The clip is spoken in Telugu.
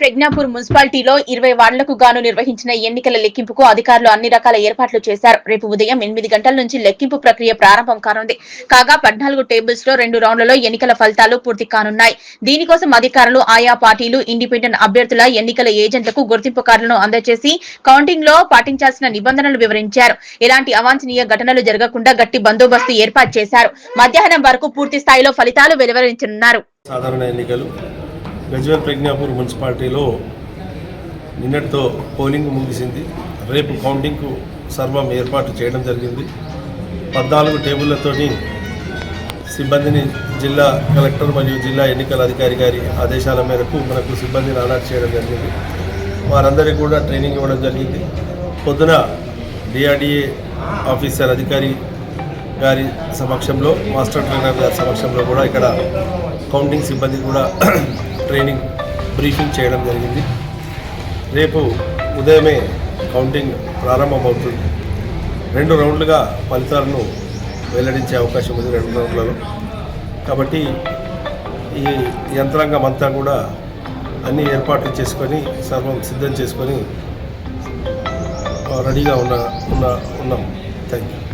ప్రజ్ఞాపూర్ మున్సిపాలిటీలో ఇరవై వార్డులకు గాను నిర్వహించిన ఎన్నికల లెక్కింపుకు అధికారులు అన్ని రకాల ఏర్పాట్లు చేశారు. రేపు ఉదయం ఎనిమిది గంటల నుంచి లెక్కింపు ప్రక్రియ ప్రారంభం కానుంది. కాగా పద్నాలుగు టేబుల్స్లో రెండు రౌండ్లలో ఎన్నికల ఫలితాలు పూర్తి కానున్నాయి. దీనికోసం అధికారులు ఆయా పార్టీలు ఇండిపెండెంట్ అభ్యర్థుల ఎన్నికల ఏజెంట్లకు గుర్తింపు కార్డులను అందజేసి కౌంటింగ్లో పాటించాల్సిన నిబంధనలు వివరించారు. ఎలాంటి అవాంఛనీయ ఘటనలు జరగకుండా గట్టి బందోబస్తు ఏర్పాటు చేశారు. మధ్యాహ్నం వరకు పూర్తి స్థాయిలో ఫలితాలు వెలువరించనున్నారు. సాధారణ ఎన్నికలు గజ్వేల్ ప్రజ్ఞాపూర్ మున్సిపాలిటీలో నిన్నటితో పోలింగ్ ముగిసింది. రేపు కౌంటింగ్కు సర్వం ఏర్పాటు చేయడం జరిగింది. పద్నాలుగు టేబుళ్ళతోని సిబ్బందిని జిల్లా కలెక్టర్ మరియు జిల్లా ఎన్నికల అధికారి గారి ఆదేశాల మేరకు మనకు సిబ్బందిని అలాట్ చేయడం జరిగింది. వారందరికీ కూడా ట్రైనింగ్ ఇవ్వడం జరిగింది. పొద్దున డిఆర్డిఏ ఆఫీసర్ అధికారి గారి సమక్షంలో మాస్టర్ ట్రైనర్ గారి సమక్షంలో కూడా ఇక్కడ కౌంటింగ్ సిబ్బంది కూడా ట్రైనింగ్ బ్రీఫింగ్ చేయడం జరిగింది. రేపు ఉదయమే కౌంటింగ్ ప్రారంభమవుతుంది. రెండు రౌండ్లుగా ఫలితాలను వెల్లడించే అవకాశం ఉంది రెండు రౌండ్లలో. కాబట్టి ఈ యంత్రాంగం అంతా కూడా అన్ని ఏర్పాట్లు చేసుకొని సర్వం సిద్ధం చేసుకొని రెడీగా ఉన్న ఉన్న ఉన్నాం. Thank you